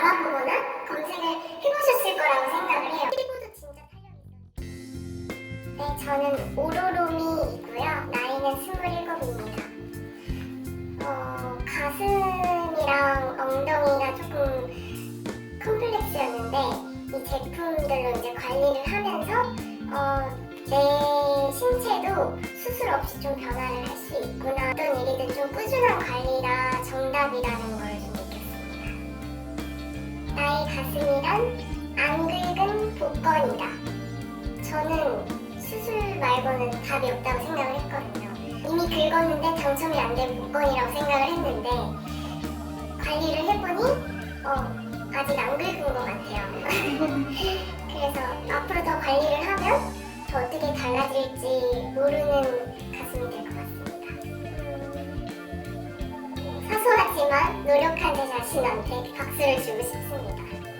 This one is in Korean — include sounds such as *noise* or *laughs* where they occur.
알아보거나 검색을 해보셨을 거라고 생각을 해요. 피부도 진짜 탄력이 있어요. 네, 저는 오로롬이고요. 나이는 27입니다. 어, 가슴이랑 엉덩이가 조금 컴플렉스였는데 이 제품들로 이제 관리를 하면서 어, 내 신체도 수술 없이 좀 변화를 할 수 있구나. 어떤 일이든 좀 꾸준한 관리가 정답이라 가슴이란 안 긁은 복권이다. 저는 수술 말고는 답이 없다고 생각을 했거든요. 이미 긁었는데 당첨이 안 된 복권이라고 생각을 했는데 관리를 해보니 어, 아직 안 긁은 것 같아요. *laughs* 그래서 앞으로 더 관리를 하면 더 어떻게 달라질지 모르는 하지만 노력한 제 자신한테 박수를 주고 싶습니다.